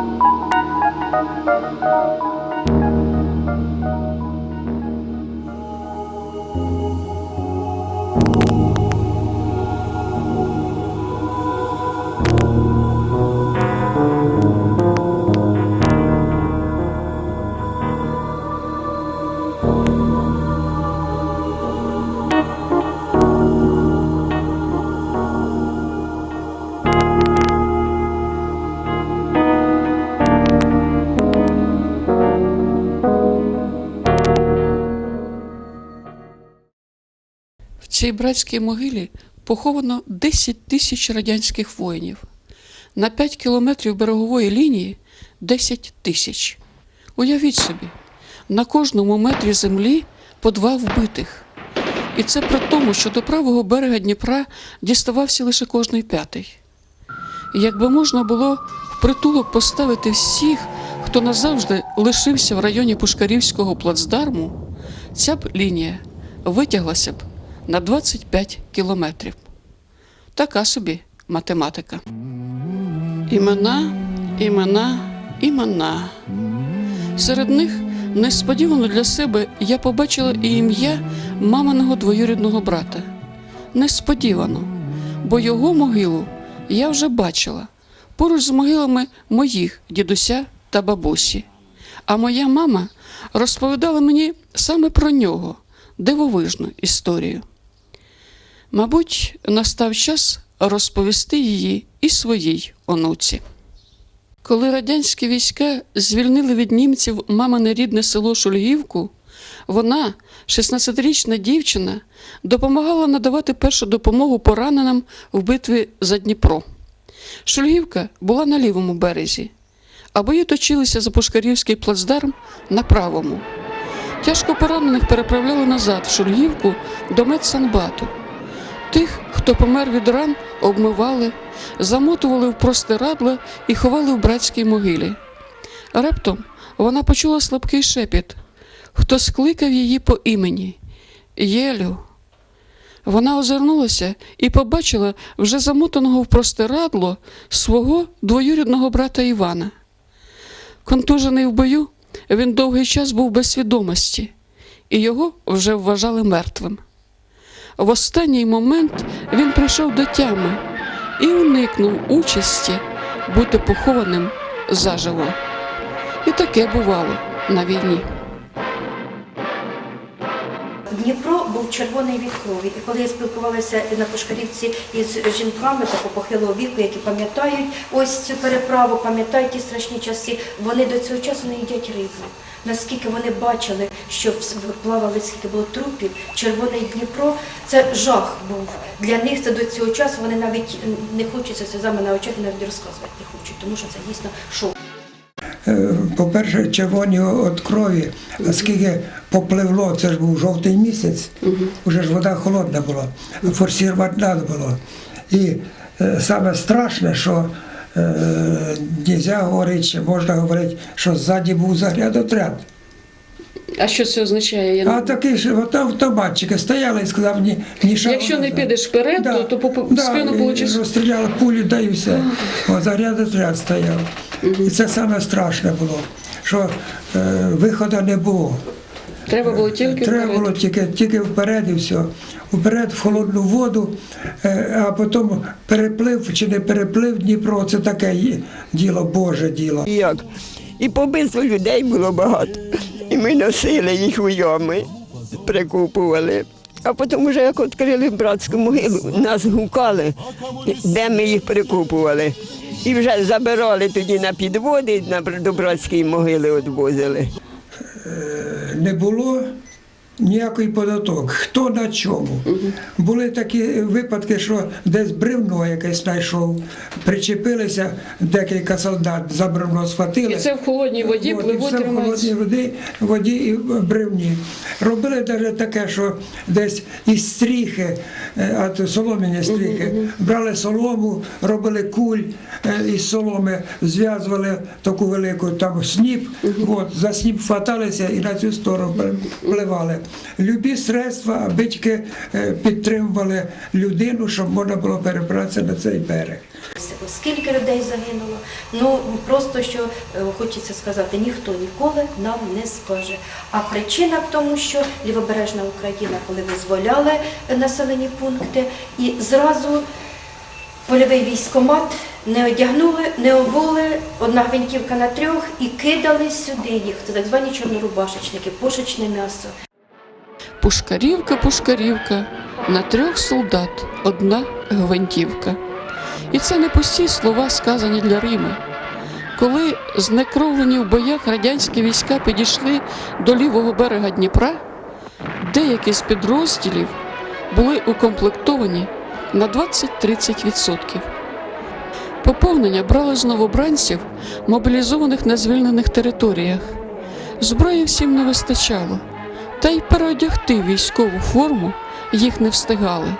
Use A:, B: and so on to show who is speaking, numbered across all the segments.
A: Música цій братській могилі поховано 10 тисяч радянських воїнів. На 5 кілометрів берегової лінії 10 тисяч. Уявіть собі, на кожному метрі землі по два вбитих. І це при тому, що до правого берега Дніпра діставався лише кожний п'ятий. Якби можна було в притулок поставити всіх, хто назавжди лишився в районі Пушкарівського плацдарму, ця б лінія витяглася б на 25 кілометрів. Така собі математика. Імена, імена, імена. Серед них несподівано для себе я побачила і ім'я маминого двоюрідного брата. Несподівано, бо його могилу я вже бачила поруч з могилами моїх дідуся та бабусі. А моя мама розповідала мені саме про нього дивовижну історію. Мабуть, настав час розповісти її і своїй онуці. Коли радянські війська звільнили від німців мамине рідне село Шульгівку, вона, 16-річна дівчина, допомагала надавати першу допомогу пораненим в битві за Дніпро. Шульгівка була на лівому березі, а бої точилися за Пушкарівський плацдарм на правому. Тяжко поранених переправляли назад в Шульгівку до медсанбату. Тих, хто помер від ран, обмивали, замотували в простирадла і ховали в братській могилі. Раптом вона почула слабкий шепіт. Хто скликав її по імені Єлю. Вона озирнулася і побачила вже замотаного в простирадло свого двоюрідного брата Івана. Контужений в бою, він довгий час був без свідомості, і його вже вважали мертвим. В останній момент він прийшов до тями і уникнув участі бути похованим заживо. І таке бувало на війні.
B: Дніпро був червоний від крові. І коли я спілкувалася на Пушкарівці із жінками такого похилого віку, які пам'ятають ось цю переправу, пам'ятають ті страшні часи, вони до цього часу не їдять рибу. Наскільки вони бачили, що плавали, скільки було трупів, червоний Дніпро, це жах був. Для них це до цього часу вони навіть не хочуть зі сльозами на очах, навіть розказувати не хочуть, тому що це дійсно шок.
C: Е, По-перше, червоні від крові, оскільки попливло, це ж був жовтий місяць, вже ж вода холодна була, форсірувати треба було. І е, саме страшне, що е, нельзя говорити, можна говорити, що ззаді був загрядотряд.
A: А що це означає? Я не-
C: А такі ж от автоматчики стояли і сказав, ні, ні шагу
A: Якщо не
C: назад.
A: підеш вперед, то, то по по спину
C: і
A: получиш.
C: Розстріляли пулю, да і все. О, зарядотряд стояв. І це саме страшне було, що е, виходу не було.
A: Треба було тільки
C: Треба
A: вперед.
C: було тільки, тільки вперед і все. Вперед в холодну воду, е, а потім переплив чи не переплив Дніпро, це таке є діло, Боже діло.
D: І Як? І побито людей було багато. І ми носили їх у ями, прикупували. А потім вже як відкрили братську могилу, нас гукали, де ми їх прикупували. І вже забирали тоді на підводи, на до братської могили відвозили.
C: не було ніякої податок. Хто на чому? Були такі випадки, що десь бревно якесь знайшов, причепилися декілька солдат, за бревно схватили.
A: І це в холодній воді
C: От, і
A: пливуть
C: все в холодній воді, воді і бревні. Робили навіть таке, що десь із стріхи, е, то солом'яні стріхи, брали солому, робили куль із соломи, зв'язували таку велику там сніп, от, за сніп хваталися і на цю сторону пливали. Любі средства, тільки е, підтримували людину, щоб можна було перебратися на цей берег.
B: Скільки людей загинуло? Ну просто що е, хочеться сказати, ніхто ніколи нам не скаже. А причина в тому, що лівобережна Україна, коли визволяли е, населені пункти, і зразу польовий військомат не одягнули, не обули, одна гвинтівка на трьох і кидали сюди їх. Це так звані чорнорубашечники, пушечне м'ясо.
A: Пушкарівка, пушкарівка, на трьох солдат одна гвинтівка. І це не пусті слова, сказані для Рима. Коли знекровлені в боях радянські війська підійшли до лівого берега Дніпра, деякі з підрозділів були укомплектовані на 20-30%. Поповнення брали з новобранців, мобілізованих на звільнених територіях. Зброї всім не вистачало, та й переодягти військову форму їх не встигали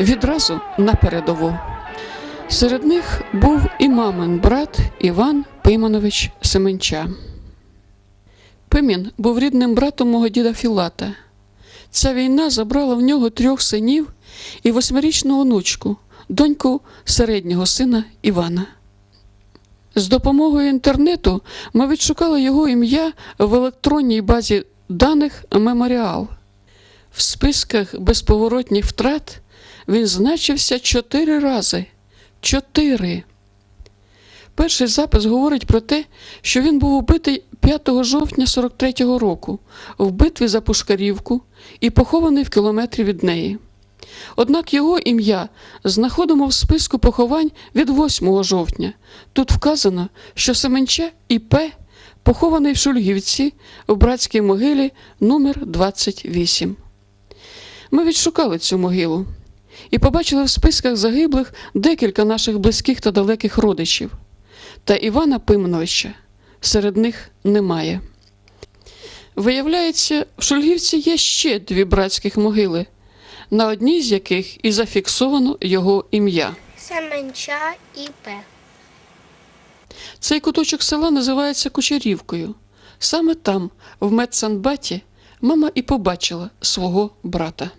A: відразу на передову. Серед них був і мамин брат Іван Пиманович Семенча. Пимін був рідним братом мого діда Філата. Ця війна забрала в нього трьох синів і восьмирічну онучку, доньку середнього сина Івана. З допомогою інтернету ми відшукали його ім'я в електронній базі даних Меморіал. В списках безповоротніх втрат він значився чотири рази. Чотири. Перший запис говорить про те, що він був убитий 5 жовтня 43-го року в битві за Пушкарівку і похований в кілометрі від неї. Однак його ім'я знаходимо в списку поховань від 8 жовтня. Тут вказано, що Семенча І.П. похований в Шульгівці в братській могилі номер 28. Ми відшукали цю могилу і побачили в списках загиблих декілька наших близьких та далеких родичів. Та Івана Пимновича серед них немає. Виявляється, в Шульгівці є ще дві братських могили, на одній з яких і зафіксовано його ім'я.
E: Семенча і П.
A: Цей куточок села називається Кучерівкою. Саме там, в медсанбаті, мама і побачила свого брата.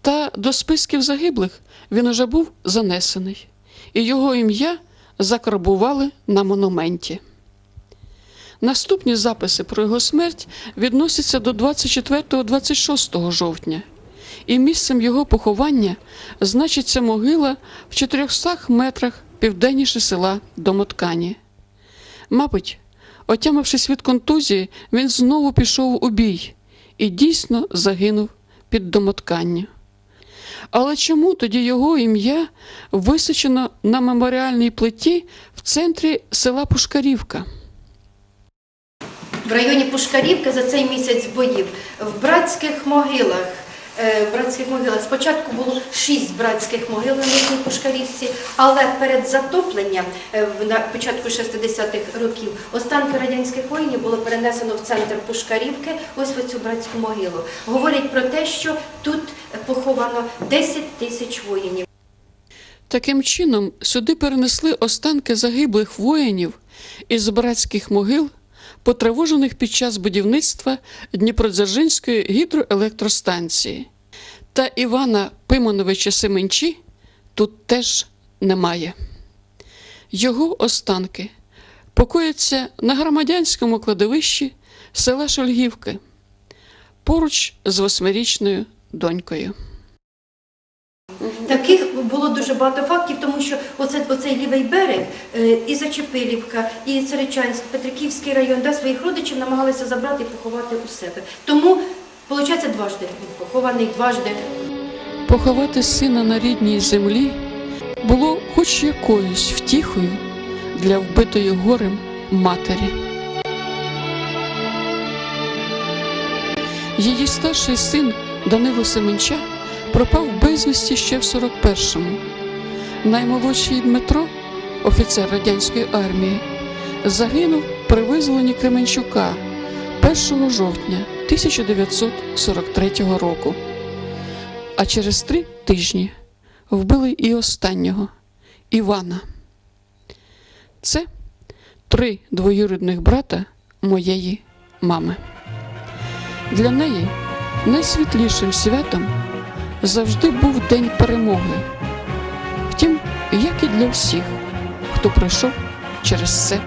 A: Та до списків загиблих він уже був занесений, і його ім'я закарбували на монументі. Наступні записи про його смерть відносяться до 24-26 жовтня, і місцем його поховання значиться могила в 400 метрах південніше села Домоткані. Мабуть, отямившись від контузії, він знову пішов у бій і дійсно загинув під домотканню. Але чому тоді його ім'я височено на меморіальній плиті в центрі села Пушкарівка?
B: В районі Пушкарівки за цей місяць боїв в братських могилах. Е, братських могилах спочатку було шість братських могил на Нижній Пушкарівці, але перед затопленням е, на початку 60-х років останки радянських воїнів було перенесено в центр Пушкарівки, ось в цю братську могилу. Говорять про те, що тут поховано 10 тисяч воїнів.
A: Таким чином, сюди перенесли останки загиблих воїнів із братських могил, потривожених під час будівництва Дніпродзержинської гідроелектростанції. Та Івана Пимоновича Семенчі тут теж немає. Його останки покояться на громадянському кладовищі села Шульгівки поруч з восьмирічною донькою.
B: Таких було дуже багато фактів, тому що оце, оцей лівий берег, е, і Зачепилівка, і Царичанськ, Петриківський район, да, своїх родичів намагалися забрати і поховати у себе. Тому, виходить, дважди похований, дважди.
A: Поховати сина на рідній землі було хоч якоюсь втіхою для вбитої горем матері. Її старший син Данило Семенча пропав безвісті ще в 41-му. Наймолодший Дмитро, офіцер радянської армії, загинув при визволенні Кременчука 1 жовтня 1943 року. А через три тижні вбили і останнього Івана. Це три двоюрідних брата моєї мами. Для неї найсвітлішим святом завжди був День перемоги. Втім, як і для всіх, хто пройшов через це